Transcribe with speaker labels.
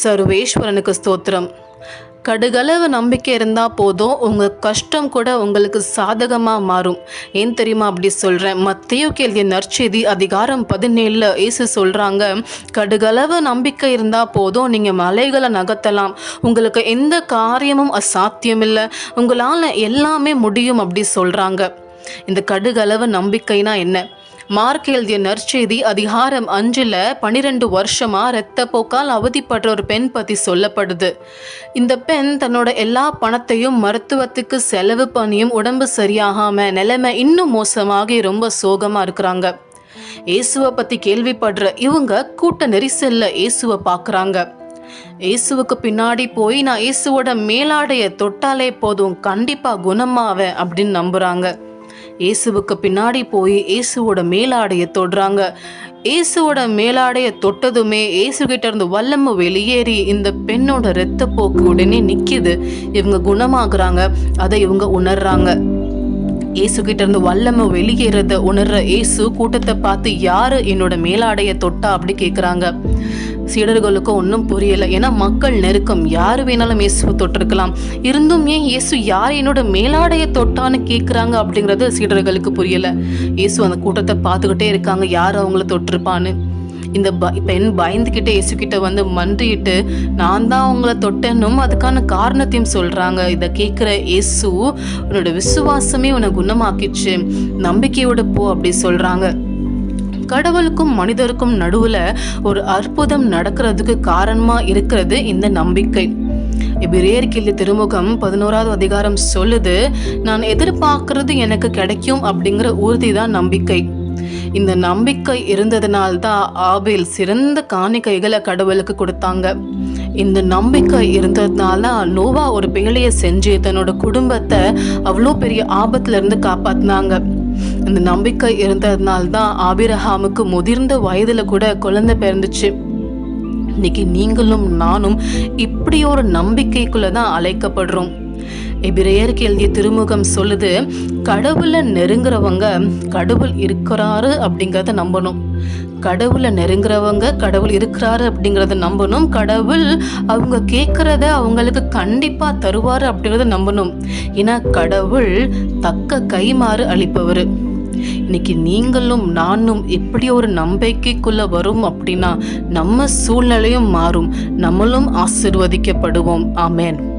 Speaker 1: சர்வேஸ்வரனுக்கு ஸ்தோத்திரம். கடுகளவு நம்பிக்கை இருந்தால் போதும் உங்கள் கஷ்டம் கூட உங்களுக்கு சாதகமாக மாறும். ஏன் தெரியுமா அப்படி சொல்கிறேன் மத்திய கேள்வி நற்செய்தி அதிகாரம் பதினேழில் ஏசு சொல்கிறாங்க கடுகளவு நம்பிக்கை இருந்தால் போதும் நீங்கள் மலைகளை நகர்த்தலாம். உங்களுக்கு எந்த காரியமும் அசாத்தியம் இல்லை உங்களால் எல்லாமே முடியும் அப்படி சொல்கிறாங்க இந்த கடுகளவு நம்பிக்கைனா என்ன? மார்க் எழுதிய நற்செய்தி அதிகாரம் அஞ்சில் பன்னிரெண்டு வருஷமா ரத்தப்போக்கால் அவதிப்படுற ஒரு பெண் பற்றி சொல்லப்படுது. இந்த பெண் தன்னோட எல்லா பணத்தையும் மருத்துவத்துக்கு செலவு பண்ணியும் உடம்பு சரியாகாம நிலைமை இன்னும் மோசமாகி ரொம்ப சோகமாக இருக்கிறாங்க. இயேசுவை பற்றி கேள்விப்படுற இவங்க கூட்ட நெரிசல்ல இயேசுவை பார்க்குறாங்க இயேசுவுக்கு பின்னாடி போய் நான் இயேசுவோட மேலாடைய தொட்டாலே போதும் கண்டிப்பாக குணமாவேன் அப்படின்னு நம்புகிறாங்க இயேசுவுக்கு பின்னாடி போய் இயேசுவோட மேலாடையை தொடுறாங்க. இயேசுவோட மேலாடைய தொட்டதுமே இயேசு கிட்ட இருந்து வல்லம வெளியேறி இந்த பெண்ணோட இரத்த போக்கு உடனே நிற்கிது இவங்க குணமாகறாங்க. அதை இவங்க உணர்றாங்க. இயேசு கிட்ட இருந்து வல்லம வெளியேறத உணர்ற இயேசு கூட்டத்தை பார்த்து யாரு என்னோட மேலாடைய தொட்டா? அப்படி கேட்குறாங்க சீடர்களுக்கும் ஒன்றும் புரியலை. ஏன்னா மக்கள் நெருக்கம். யார் வேணாலும் இயேசுவை தொட்டிருக்கலாம். இருந்தும் ஏன் இயேசு யார் என்னோட மேலாடையை தொட்டான்னு கேட்குறாங்க அப்படிங்கிறது சீடர்களுக்கு புரியலை. இயேசு அந்த கூட்டத்தை பார்த்துக்கிட்டே இருக்காங்க. யார் அவங்கள தொட்டிருப்பான்னு. இந்த ப பெண் பயந்துக்கிட்டே இயேசுக்கிட்ட வந்து மன்றிட்டு நான் தான் அவங்கள தொட்டேனும் அதுக்கான காரணத்தையும் சொல்கிறாங்க இதை கேட்குற இயேசு உன்னோட விசுவாசமே உன்னை குணமாக்கிச்சு. நம்பிக்கையோட போ அப்படி சொல்கிறாங்க கடவுளுக்கும் மனிதருக்கும் நடுவுல ஒரு அற்புதம் நடக்கிறதுக்கு காரணமா இருக்கிறது இந்த நம்பிக்கை. எபிரேயர் கிள்ளி திருமுகம் பதினோராவது அதிகாரம் சொல்லுது நான் எதிர்பார்க்கறது எனக்கு கிடைக்கும் அப்படிங்கிற உறுதி தான் நம்பிக்கை. இந்த நம்பிக்கை இருந்ததுனால்தான் ஆபேல் சிறந்த காணிக்கைகளை கடவுளுக்கு கொடுத்தாங்க. இந்த நம்பிக்கை இருந்ததுனால நோவா ஒரு பேழையை செஞ்சு தன்னோட குடும்பத்தை அவ்வளோ பெரிய ஆபத்துல இருந்து காப்பாத்தினாங்க. இந்த நம்பிக்கை இருந்ததுனால தான் ஆபிரஹாமுக்கு முதிர்ந்த வயதுல கூட குழந்தை பிறந்துச்சு. இன்னைக்கு நீங்களும் நானும் இப்படி ஒரு நம்பிக்கைக்குள்ள தான் அழைக்கப்படுறோம். எபிரேயருக்கு எழுதிய திருமுகம் சொல்லுது கடவுளை நெருங்குறவங்க கடவுள் இருக்கிறாரு அப்படிங்கிறத நம்பணும். கடவுளை நெருங்குறவங்க கடவுள் இருக்கிறாரு அப்படிங்கிறத நம்பணும். கடவுள் அவங்க கேட்குறத அவங்களுக்கு கண்டிப்பாக தருவார் அப்படிங்கிறத நம்பணும். ஏன்னா கடவுள் தக்க கைமாறு அளிப்பவர். இன்னைக்கு நீங்களும் நானும் எப்படி ஒரு நம்பிக்கைக்குள்ள வரும் அப்படின்னா நம்ம சூழ்நிலையும் மாறும். நம்மளும் ஆசிர்வதிக்கப்படுவோம். ஆமேன்.